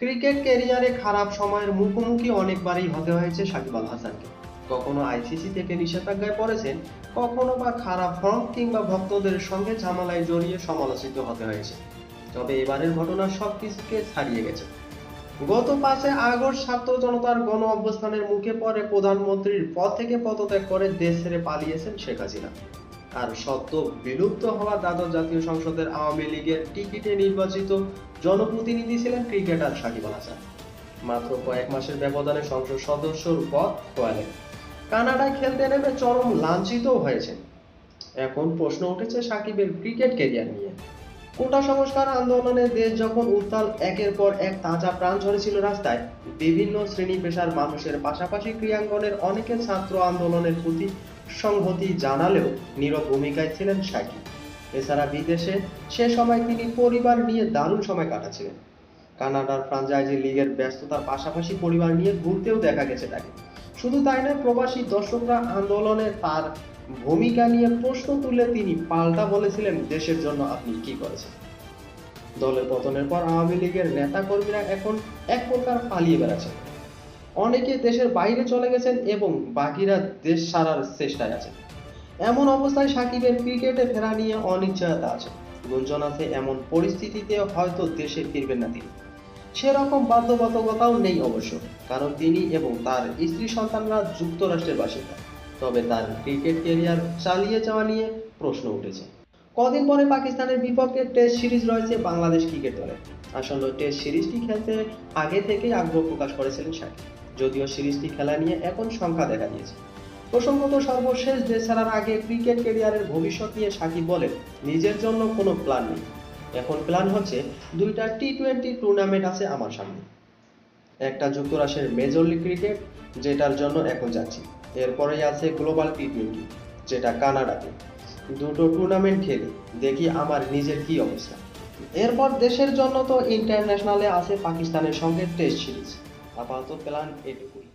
Cricket ক্যারিয়ারে খারাপ সময়ের মুখোমুখি অনেকবারই হতে হয়েছে সাকিব আল হাসানকে। কখনো আইসিসি থেকে নিষেধাজ্ঞায় পড়েছেন, কখনো বা খারাপ ফর্ম কিংবা ভক্তদের সঙ্গে ঝামেলায় জড়িয়ে সমালোচিত হতে হয়েছে। তবে এবারের ঘটনা সবকিছুকে ছাড়িয়ে গেছে। গত পাঁচে আগস্ট ছাত্র জনতার গণ অবস্থানের মুখে পড়ে প্রধানমন্ত্রীর পদ থেকে পদত্যাগ করে দেশ ছেড়ে পালিয়েছেন শেখ হাসিনা। আর সত্য বিলুপ্ত হওয়া দ্বাদশ জাতীয় সংসদের আওয়ামী লীগের টিকিটে নির্বাচিত জনপ্রতিনিধি ছিলেন ক্রিকেটার সাকিব আল হাসান। মাত্র কয়েক মাসের ব্যবধানে সংসদ সদস্যর পদ খোয়ালেন। কানাডায় খেলতে নেমে চরম লাঞ্ছিতও হয়েছেন। এখন প্রশ্ন উঠেছে সাকিবের ক্রিকেট কেরিয়ার নিয়ে। কোটা সংস্কার আন্দোলনে দেশ যখন উত্তাল, একের পর এক তাজা প্রাণ ঝরেছিল রাস্তায়। বিভিন্ন শ্রেণি পেশার মানুষের পাশাপাশি ক্রিয়াঙ্গনের অনেকে ছাত্র আন্দোলনের প্রতি সংহতি জানালেও নীরব ভূমিকায় ছিলেন সাকিব এছাড়া বিদেশে সে সময় তিনি পরিবার নিয়ে দারুণ সময় কাটাচ্ছিলেন কানাডার ফ্রাঞ্চাইজি লিগের ব্যস্ততার পাশাপাশি পরিবার নিয়ে ঘুরতেও দেখা গেছে তাকে। শুধু তাই নয়, প্রবাসী দর্শকরা আন্দোলনে তার ভূমিকা নিয়ে প্রশ্ন তুলে তিনি পাল্টা বলেছিলেন, দেশের জন্য আপনি কি করেছেন? দলের পতনের পর আওয়ামী লীগের নেতা কর্মীরা এখন এক প্রকার পালিয়ে বেড়াচ্ছেন। অনেকে দেশের বাইরে চলে গেছেন এবং বাকিরা দেশ সারার চেষ্টায় আছেন। এমন অবস্থায় সাকিবের ক্রিকেটে ফেরা নিয়ে অনিশ্চয়তা আছে। গুঞ্জন আছে, এমন পরিস্থিতিতে হয়তো দেশে ফিরবেন না তিনি। সেরকম বাধ্যবাধকতাও নেই অবশ্য, কারণ তিনি এবং তার স্ত্রী সন্তানরা যুক্তরাষ্ট্রের বাসিন্দা। তবে তার ক্রিকেট ক্যারিয়ার চালিয়ে যাওয়া নিয়ে প্রশ্ন উঠেছে। কদিন পরে পাকিস্তানের বিপক্ষে টেস্ট সিরিজ রয়েছে বাংলাদেশ ক্রিকেট দলে। আসলে টেস্ট সিরিজটি খেলতে আগে থেকেই আগ্রহ প্রকাশ করেছিলেন সাকিব। যদিও সিরিজটি খেলা নিয়ে এখন সংখ্যা দেখা দিয়েছে। প্রসঙ্গত সর্বশেষ দেশ ছাড়ার আগে ক্রিকেট ক্যারিয়ারের ভবিষ্যৎ নিয়ে সাকিব বলেন, নিজের জন্য কোনো প্ল্যান নেই। এখন প্ল্যান হচ্ছে দুইটা টি টোয়েন্টি টুর্নামেন্ট আছে আমার সামনে। একটা যুক্তরাষ্ট্রের মেজর লিগ ক্রিকেট, যেটার জন্য এখন যাচ্ছি। এরপরেই আছে গ্লোবাল টি টোয়েন্টি যেটা কানাডাতে। দুটো টুর্নামেন্ট খেলি, দেখি আমার নিজের কি অবস্থা। এরপর দেশের জন্য তো ইন্টারন্যাশনালে আছে, পাকিস্তানের সঙ্গে টেস্ট সিরিজ আপাতত প্ল্যান এটুকুই।